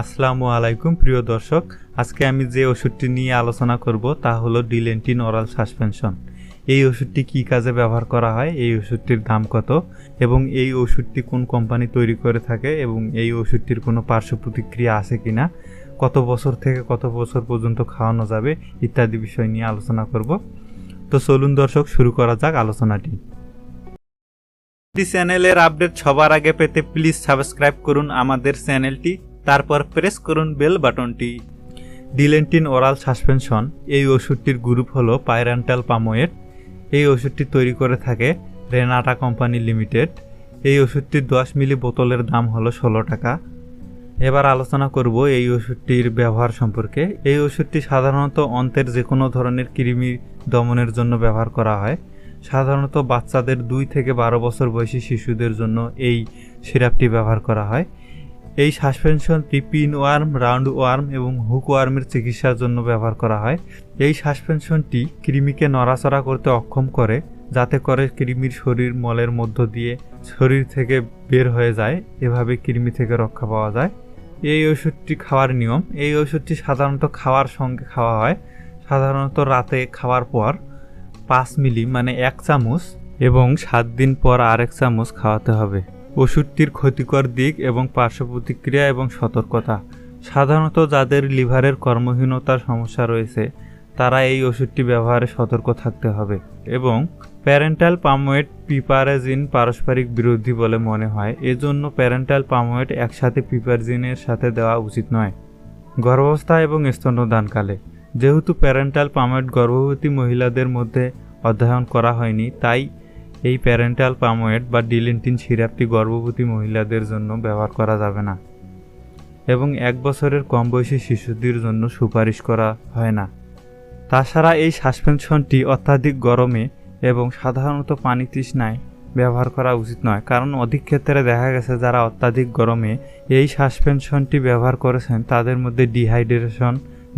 আসসালামু আলাইকুম, প্রিয় দর্শক। আজকে আমি যে ওষুধটি নিয়ে আলোচনা করব, তা হলো ডিলেন্টিন ওরাল সাসপেনশন। এই ওষুধটি কী কাজে ব্যবহার করা হয়? এই ওষুধটির দাম কত? এবং এই ওষুধটি কোন কোম্পানি তৈরি করে থাকে? এবং এই ওষুধটির কোনো পার্শ্ব প্রতিক্রিয়া আছে কি না কত বছর থেকে কত বছর পর্যন্ত খাওয়ানো যাবে? ইত্যাদি বিষয় নিয়ে আলোচনা করব। তো চলুন দর্শক, শুরু করা যাক আলোচনাটি। চ্যানেলের আপডেট সবার আগে পেতে প্লিজ সাবস্ক্রাইব করুন আমাদের চ্যানেলটি। তারপর প্রেস করুন বেল বাটনটি। ডিলেন্টিন ওরাল সাসপেনশন, এই ওষুধটির গ্রুপ হলো পাইরান্টাল পামোয়েট এই ওষুধটি তৈরি করে থাকে রেনাটা কোম্পানি লিমিটেড। এই ওষুধটির দশ মিলি বোতলের দাম হলো ষোলো টাকা। এবার আলোচনা করব এই ওষুধটির ব্যবহার সম্পর্কে। এই ওষুধটি সাধারণত অন্তের যে কোনো ধরনের কৃমি দমনের জন্য ব্যবহার করা হয়। সাধারণত বাচ্চাদের দুই থেকে বারো বছর বয়সী শিশুদের জন্য এই সিরাপটি ব্যবহার করা হয়। এই suspension pinworm roundworm এবং হুক ওয়ার্মের চিকিৎসার জন্য ব্যবহার করা হয়। এই সাসপেনশনটি কৃমিকে নড়াচড়া করতে অক্ষম করে, যাতে করে কৃমির শরীর মলের মধ্য দিয়ে শরীর থেকে বের হয়ে যায়, এভাবে কৃমি থেকে রক্ষা পাওয়া যায়। এই ওষুধটি খাওয়ার নিয়ম, এই ওষুধটি সাধারণত খাওয়ার সঙ্গে খাওয়া হয়। সাধারণত রাতে খাওয়ার পর পাঁচ মিলি মানে এক চামচ এবং সাত দিন পর আরেক চামচ খাওয়াতে হবে। ওষুধটির ক্ষতিকর দিক এবং পার্শ্ব প্রতিক্রিয়া এবং সতর্কতা। সাধারণত যাদের লিভারের কর্মহীনতার সমস্যা রয়েছে, তারা এই ওষুধটি ব্যবহারে সতর্ক থাকতে হবে এবং প্যারেন্টাল পামোয়েট পিপারাজিন পারস্পরিক বিরোধী বলে মনে হয়। এজন্য প্যারেন্টাল পামোয়েট একসাথে পিপারজিনের সাথে দেওয়া উচিত নয়। গর্ভাবস্থা এবং স্তন্যদানকালে। যেহেতু প্যারেন্টাল পামোয়েট গর্ভবতী মহিলাদের মধ্যে অধ্যয়ন করা হয়নি, তাই এই প্যারেন্টাল পামোয়েট বা ডিলিন্টিন সিরাপটি গর্ভবতী মহিলাদের জন্য ব্যবহার করা যাবে না এবং এক বছরের কম বয়সী শিশুদের জন্য সুপারিশ করা হয় না। তাছাড়া এই সাসপেনশনটি অত্যাধিক গরমে এবং সাধারণত পানি তৃষ্ণায় ব্যবহার করা উচিত নয়, কারণ অধিক ক্ষেত্রে দেখা গেছে যারা অত্যাধিক গরমে এই সাসপেনশনটি ব্যবহার করেছেন, তাদের মধ্যে ডিহাইড্রেশন,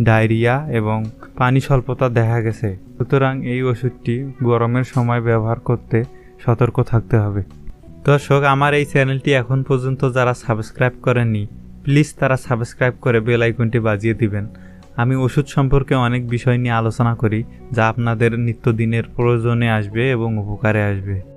ডায়রিয়া এবং পানি স্বল্পতা দেখা গেছে। সুতরাং এই ওষুধটি গরমের সময় ব্যবহার করতে সতর্ক থাকতে হবে। দর্শক, আমার এই চ্যানেলটি এখন পর্যন্ত যারা সাবস্ক্রাইব করেননি, প্লিজ তারা সাবস্ক্রাইব করে বেল আইকনটি বাজিয়ে দিবেন। আমি ওষুধ সম্পর্কে অনেক বিষয় নিয়ে আলোচনা করি, যা আপনাদের নিত্যদিনের প্রয়োজনে আসবে এবং উপকারে আসবে।